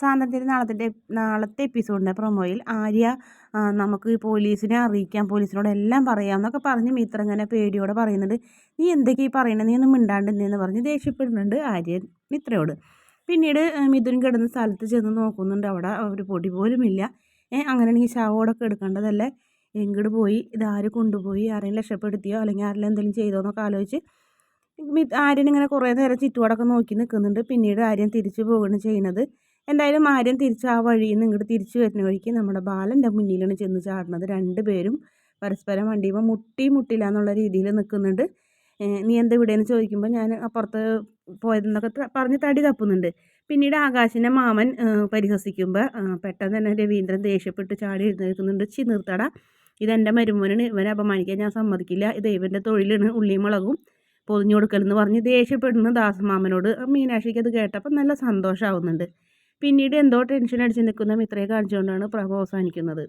സാന്ദ്രത്തിന്റെ നാളത്തെ നാളത്തെ എപ്പിസോഡിന്റെ പ്രൊമോയിൽ ആര്യ നമുക്ക് പോലീസിനെ അറിയിക്കാം പോലീസിനോട് എല്ലാം പറയാം എന്നൊക്കെ പറഞ്ഞ് മിത്ര ഇങ്ങനെ പേടിയോടെ പറയുന്നുണ്ട്. നീ എന്തൊക്കെ ഈ പറയണത് നീ ഒന്നും മിണ്ടാണ്ട് എന്ന് പറഞ്ഞ് ദേഷ്യപ്പെടുന്നുണ്ട് ആര്യൻ മിത്രയോട്. പിന്നീട് മിഥുൻ കിടന്ന സ്ഥലത്ത് ചെന്ന് നോക്കുന്നുണ്ട്. അവിടെ ഒരു പൊടി പോലും ഇല്ല. അങ്ങനെയാണെങ്കിൽ ശവോടൊക്കെ എടുക്കേണ്ടതല്ലേ? എങ്ങോട്ട് പോയി? ഇതാര് കൊണ്ടുപോയി? ആരെയും രക്ഷപ്പെടുത്തിയോ? അല്ലെങ്കിൽ ആരെല്ലാം എന്തെങ്കിലും ചെയ്തോ എന്നൊക്കെ ആലോചിച്ച് ആര്യൻ ഇങ്ങനെ കുറേ നേരം ചുറ്റുപാടൊക്കെ നോക്കി നിൽക്കുന്നുണ്ട്. പിന്നീട് ആര്യൻ തിരിച്ചു പോവുകയാണ് ചെയ്യുന്നത്. എന്തായാലും ആര്യൻ തിരിച്ച് ആ വഴിയിൽ നിന്ന് ഇങ്ങോട്ട് തിരിച്ചു വരുന്ന വഴിക്ക് നമ്മുടെ ബാലന്റെ മുന്നിലാണ് ചെന്ന് ചാടുന്നത്. രണ്ട് പേരും പരസ്പരം വണ്ടിയുമ്പോൾ മുട്ടി മുട്ടില്ല എന്നുള്ള രീതിയിൽ നിൽക്കുന്നുണ്ട് നീ എന്താ ഇവിടെയെന്ന് ചോദിക്കുമ്പോൾ ഞാൻ അപ്പുറത്ത് പോയതെന്നൊക്കെ പറഞ്ഞ് തടി തപ്പുന്നുണ്ട്. പിന്നീട് ആകാശിന്റെ മാമൻ പരിഹസിക്കുമ്പോൾ പെട്ടെന്ന് തന്നെ രവീന്ദ്രൻ ദേഷ്യപ്പെട്ട് ചാടി എഴുന്നേൽക്കുന്നുണ്ട്. ചി നിർത്തട. ഇതെന്റെ മരുമോനാണ്. ഇവനെ അപമാനിക്കാൻ ഞാൻ സമ്മതിക്കില്ല. ഇത് ഇവന്റെ തൊഴിലാണ്. ഉള്ളിയും മുളകും പൊതിഞ്ഞു കൊടുക്കലെന്ന് പറഞ്ഞ് ദേഷ്യപ്പെടുന്ന ദാസമാമനോട് മീനാക്ഷിക്ക് അത് കേട്ടപ്പോൾ നല്ല സന്തോഷമാവുന്നുണ്ട് പിന്നീട് എന്തോ ടെൻഷൻ അടിച്ച് നിൽക്കുന്ന മിത്രയെ കാണിച്ചുകൊണ്ടാണ് പ്രഭ അവസാനിക്കുന്നത്.